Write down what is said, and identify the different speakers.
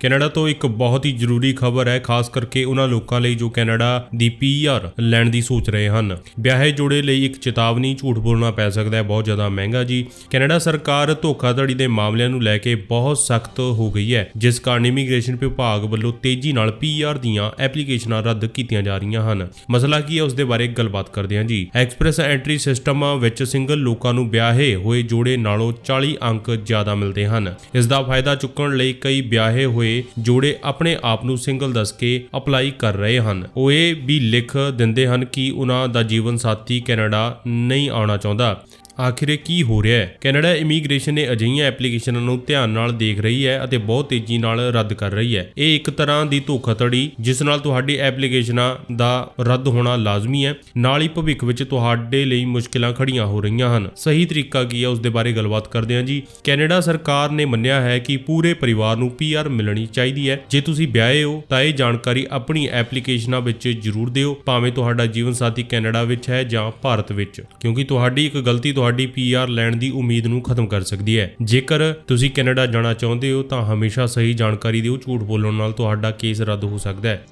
Speaker 1: Canada ਤੋਂ ਇੱਕ ਬਹੁਤ ਹੀ ਜ਼ਰੂਰੀ ਖਬਰ ਹੈ, ਖਾਸ ਕਰਕੇ ਉਹਨਾਂ ਲੋਕਾਂ ਲਈ ਜੋ ਕੈਨੇਡਾ ਦੀ ਪੀਆਰ ਲੈਣ ਦੀ ਸੋਚ ਰਹੇ ਹਨ। ਵਿਆਹੇ ਜੋੜੇ ਲਈ ਇੱਕ ਚੇਤਾਵਨੀ ਝੂਠ ਬੋਲਣਾ ਪੈ ਸਕਦਾ ਹੈ, ਬਹੁਤ ਜ਼ਿਆਦਾ ਮਹਿੰਗਾ ਜੀ। ਕੈਨੇਡਾ ਸਰਕਾਰ ਧੋਖਾਧੜੀ ਦੇ ਮਾਮਲਿਆਂ ਨੂੰ ਲੈ ਕੇ ਬਹੁਤ ਸਖਤ ਹੋ ਗਈ ਹੈ, ਜਿਸ ਕਾਰਨ ਇਮੀਗ੍ਰੇਸ਼ਨ ਵਿਭਾਗ ਵੱਲੋਂ ਤੇਜ਼ੀ ਨਾਲ ਪੀਆਰ ਦੀਆਂ ਐਪਲੀਕੇਸ਼ਨਾਂ ਰੱਦ ਕੀਤੀਆਂ ਜਾ ਰਹੀਆਂ ਹਨ। ਮਸਲਾ ਕੀ ਹੈ, ਉਸ ਦੇ ਬਾਰੇ ਗੱਲਬਾਤ ਕਰਦੇ ਹਾਂ ਜੀ। ਐਕਸਪ੍ਰੈਸ ਐਂਟਰੀ ਸਿਸਟਮ ਵਿੱਚ ਸਿੰਗਲ ਲੋਕਾਂ ਨੂੰ ਵਿਆਹੇ ਹੋਏ ਜੋੜੇ ਨਾਲੋਂ 40 ਅੰਕ ਜ਼ਿਆਦਾ ਮਿਲਦੇ ਹਨ। ਇਸ ਦਾ ਫਾਇਦਾ ਚੁੱਕਣ ਲਈ ਕਈ ਵਿਆਹੇ ਹੋਏ ਜੋੜੇ ਆਪਣੇ ਆਪ ਨੂੰ ਸਿੰਗਲ ਦੱਸ ਕੇ ਅਪਲਾਈ ਕਰ ਰਹੇ ਹਨ। ਉਹ ਇਹ ਵੀ ਲਿਖ ਦਿੰਦੇ ਹਨ ਕਿ ਉਹਨਾਂ ਦਾ ਜੀਵਨ ਸਾਥੀ ਕੈਨੇਡਾ ਨਹੀਂ ਆਉਣਾ ਚਾਹੁੰਦਾ। ਆਖਿਰ ਕੀ ਹੋ ਰਿਹਾ ਹੈ? ਕੈਨੇਡਾ ਇਮੀਗ੍ਰੇਸ਼ਨ ਨੇ ਅਜਿਹੀਆਂ ਐਪਲੀਕੇਸ਼ਨਾਂ ਨੂੰ ਧਿਆਨ ਨਾਲ ਦੇਖ ਰਹੀ ਹੈ ਅਤੇ ਬਹੁਤ ਤੇਜ਼ੀ ਨਾਲ ਰੱਦ ਕਰ ਰਹੀ ਹੈ। ਇਹ ਇੱਕ ਤਰ੍ਹਾਂ ਦੀ ਧੋਖਾਧੜੀ, ਜਿਸ ਨਾਲ ਤੁਹਾਡੀ ਐਪਲੀਕੇਸ਼ਨਾਂ ਦਾ ਰੱਦ ਹੋਣਾ ਲਾਜ਼ਮੀ ਹੈ। ਨਾਲ ਹੀ ਭਵਿੱਖ ਵਿੱਚ ਤੁਹਾਡੇ ਲਈ ਮੁਸ਼ਕਿਲਾਂ ਖੜੀਆਂ ਹੋ ਰਹੀਆਂ ਹਨ। ਸਹੀ ਤਰੀਕਾ ਕੀ ਹੈ? ਉਸ ਦੇ ਬਾਰੇ ਗੱਲਬਾਤ ਕਰਦੇ ਹਾਂ ਜੀ। ਕੈਨੇਡਾ ਸਰਕਾਰ ਨੇ ਮੰਨਿਆ ਹੈ ਕਿ ਪੂਰੇ ਪਰਿਵਾਰ ਨੂੰ ਪੀਆਰ ਮਿਲਣੀ ਚਾਹੀਦੀ ਹੈ। ਜੇ ਤੁਸੀਂ ਵਿਆਹੇ ਹੋ, ਤਾਂ ਇਹ ਜਾਣਕਾਰੀ ਆਪਣੀ ਐਪਲੀਕੇਸ਼ਨਾਂ ਵਿੱਚ ਜ਼ਰੂਰ ਦਿਓ, ਭਾਵੇਂ ਤੁਹਾਡਾ ਜੀਵਨ ਸਾਥੀ ਕੈਨੇਡਾ ਵਿੱਚ ਹੈ ਜਾਂ ਭਾਰਤ ਵਿੱਚ। ਕਿਉਂਕਿ ਤੁਹਾਡੀ ਇੱਕ ਗਲਤੀ ਤੁਹਾਡੀ ਪੀਆਰ ਲੈਣ ਦੀ ਉਮੀਦ ਨੂੰ ਖਤਮ ਕਰ ਸਕਦੀ ਹੈ। ਜੇਕਰ ਤੁਸੀਂ ਕੈਨੇਡਾ ਜਾਣਾ ਚਾਹੁੰਦੇ ਹੋ ਤਾਂ ਹਮੇਸ਼ਾ ਸਹੀ ਜਾਣਕਾਰੀ ਦਿਓ, ਝੂਠ ਬੋਲਣ ਨਾਲ ਤੁਹਾਡਾ ਕੇਸ ਰੱਦ ਹੋ ਸਕਦਾ ਹੈ।